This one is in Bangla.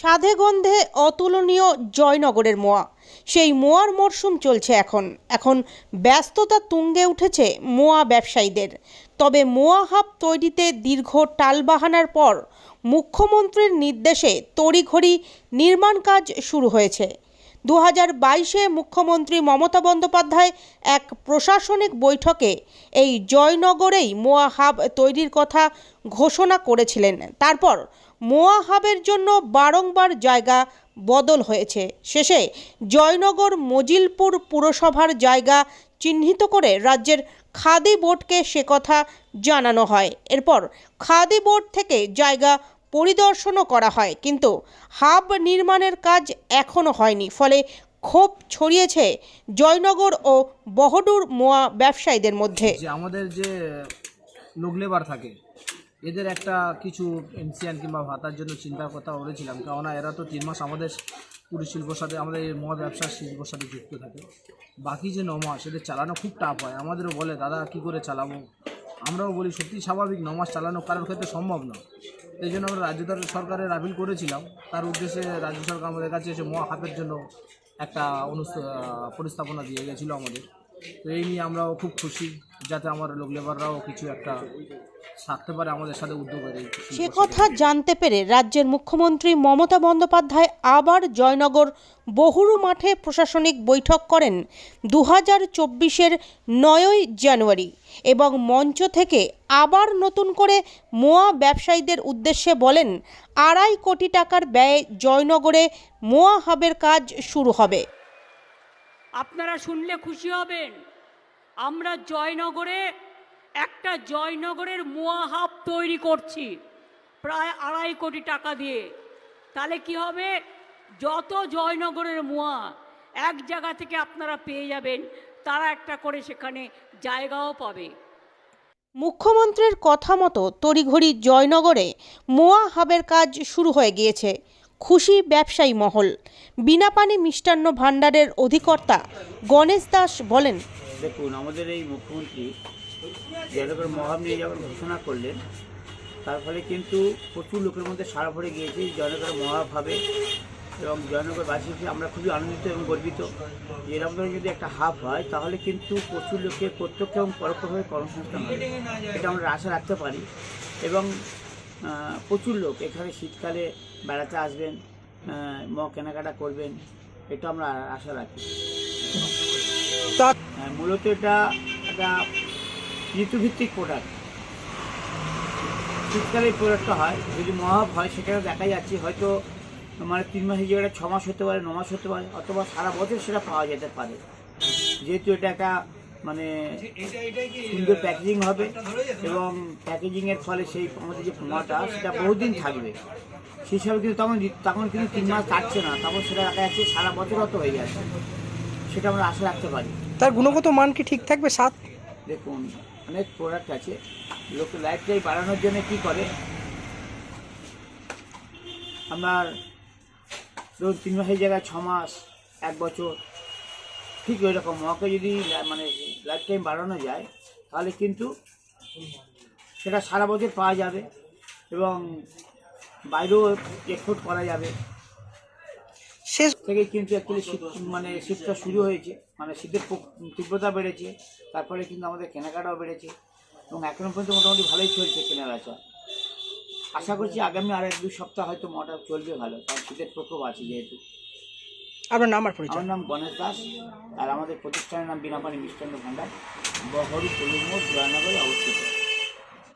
সাধে গন্ধে অতুলনীয় জয়নগরের মোয়া। সেই মোয়ার মরশুম চলছে এখন। এখন ব্যস্ততা তুঙ্গে উঠেছে মোয়া ব্যবসায়ীদের। তবে মোয়া হাব তৈরিতে দীর্ঘ টালবাহানার পর মুখ্যমন্ত্রীর নির্দেশে তড়িঘড়ি নির্মাণ কাজ শুরু হয়েছে। দু হাজার বাইশে মুখ্যমন্ত্রী মমতা বন্দ্যোপাধ্যায় এক প্রশাসনিক বৈঠকে এই জয়নগরেই মোয়া হাব তৈরির কথা ঘোষণা করেছিলেন। তারপর মোয়া হাবের জন্য বারংবার জায়গা বদল হয়েছে। শেষে জয়নগর মজিলপুর পুরসভার জায়গা চিহ্নিত করে রাজ্যের খাদি বোর্ডকে সে কথা জানানো হয়। এরপর খাদি বোর্ড থেকে জায়গা পরিদর্শনও করা হয়, কিন্তু হাব নির্মাণের কাজ এখনও হয়নি। ফলে ক্ষোভ ছড়িয়েছে জয়নগর ও বহডুর মোয়া ব্যবসায়ীদের মধ্যে। আমাদের যে লোক লেবার থাকে এদের একটা কিছু এনসিয়ান কিংবা ভাতার জন্য চিন্তার কথা বলেছিলাম। কেননা এরা তো তিন মাস আমাদের পুরী শিল্পর সাথে, আমাদের এই মদ ব্যবসার শিল্পর সাথে যুক্ত থাকে। বাকি যে ন মাস, এদের চালানো খুব টাফ হয়। আমাদেরও বলে, দাদা, কী করে চালাবো? আমরাও বলি, সত্যি স্বাভাবিক, ন মাস চালানো কারোর ক্ষেত্রে সম্ভব না। এই জন্য আমরা রাজ্য সরকারের আপিল করেছিলাম। তার উদ্দেশ্যে রাজ্য সরকার আমাদের কাছে এসে মহা হাতের জন্য একটা অনুস্থ পরিস্থাপনা দিয়ে গেছিল আমাদের। তো এই নিয়ে আমরাও খুব খুশি। যাতে আমার লোক লেবাররাও কিছু একটা থাকতে পারে আমাদের সাথে উদ্যোগের এই সে কথা জানতে পেরে রাজ্যের মুখ্যমন্ত্রী মমতা বন্দ্যোপাধ্যায় আবার জয়নগর বহুরু মাঠে প্রশাসনিক বৈঠক করেন দু হাজার চব্বিশের নয়ই জানুয়ারি এবং মঞ্চ থেকে আবার নতুন করে মোয়া ব্যবসায়ীদের উদ্দেশ্যে বলেন আড়াই কোটি টাকার ব্যয়ে জয়নগরে মোয়া হাবের কাজ শুরু হবে। আপনারা শুনলে খুশি হবেন। আমরা জয়নগরে একটা জয়নগরের মোয়া হাব তৈরি করছি প্রায় আড়াই কোটি টাকা দিয়ে। তাহলে কি হবে? যত জয়নগরের মোয়া এক জায়গা থেকে আপনারা পেয়ে যাবেন, তারা একটা করে সেখানে জায়গাও পাবে। মুখ্যমন্ত্রীর কথা মতো তড়িঘড়ি জয়নগরে মোয়া হাবের কাজ শুরু হয়ে গিয়েছে। খুশি ব্যবসায়ী মহল। বিনাপানি মিষ্টান্ন ভাণ্ডারের অধিকর্তা গণেশ দাস বলেন দেখুন, আমাদের এই মুখ্যমন্ত্রী জয়নগর মহাব নিয়ে যখন ঘোষণা করলেন, তার ফলে কিন্তু প্রচুর লোকের মধ্যে সারা ভরে গিয়েছে জয়নগর মহাব হবে এবং জয়নগরবাসী হিসেবে আমরা খুবই আনন্দিত এবং গর্বিত। এরকম ধরনের যদি একটা হাব হয়, তাহলে কিন্তু প্রচুর লোকের প্রত্যক্ষ এবং পরোক্ষভাবে কর্মসংস্থান হবে এটা আমরা আশা রাখতে পারি। এবং প্রচুর লোক এখানে শীতকালে বেড়াতে আসবেন ম কেনাকাটা করবেন, এটা আমরা আশা রাখি। হ্যাঁ, মূলত এটা একটা ঋতুভিত্তিক প্রোডাক্ট শীতকালে প্রোডাক্টটা হয় যদি মহাব হয় সেখানে দেখা যাচ্ছে। হয়তো মানে তিন মাসের জায়গাটা ছ মাস হতে পারে ন মাস হতে পারে অথবা সারা বছর সেটা পাওয়া যেতে পারে। যেহেতু এটা একটা মানে সুন্দর প্যাকেজিং হবে এবং প্যাকেজিংয়ের ফলে সেই আমাদের যে পোমাটা সেটা বহুদিন থাকবে। সেই হিসাবে কিন্তু তখন তখন কিন্তু তিন মাস কাটছে না তখন সেটা দেখা যাচ্ছে সারা বছর অত হয়ে যাচ্ছে। সেটা আমরা আশা রাখতে পারি। তার গুণগত মান কি ঠিক থাকবে স্বাদ দেখুন অনেক প্রোডাক্ট আছে। লোকে লাইফ টাইম বাড়ানোর জন্য কি করে? আপনার ধরুন তিন মাসের জায়গায় ছ মাস এক বছর। ঠিক ওই রকম। মহাকে যদি মানে লাইফ টাইম বাড়ানো যায় তাহলে কিন্তু সেটা সারা বছর পাওয়া যাবে এবং বাইরেও এক্সপোর্ট করা যাবে। শেষ থেকে কিন্তু অ্যাকচুয়ালি শীত মানে শীতটা শুরু হয়েছে। মানে শীতের তীব্রতা বেড়েছে। তারপরে কিন্তু আমাদের কেনাকাটাও বেড়েছে। এবং এখনও পর্যন্ত মোটামুটি ভালোই চলছে কেনাবেচা আশা করছি আগামী আর এক দুই সপ্তাহ হয়তো মোটা চলবে ভালো কারণ শীতের প্রকোপ আছে যেহেতু। আপনার নাম আর পরিচয়? আমার নাম গণেশ দাস আর আমাদের প্রতিষ্ঠানের নাম বিনাপানি মিষ্টান্ন ভাণ্ডার বহরু পল্লী মোড় জয়নগরে অবস্থিত।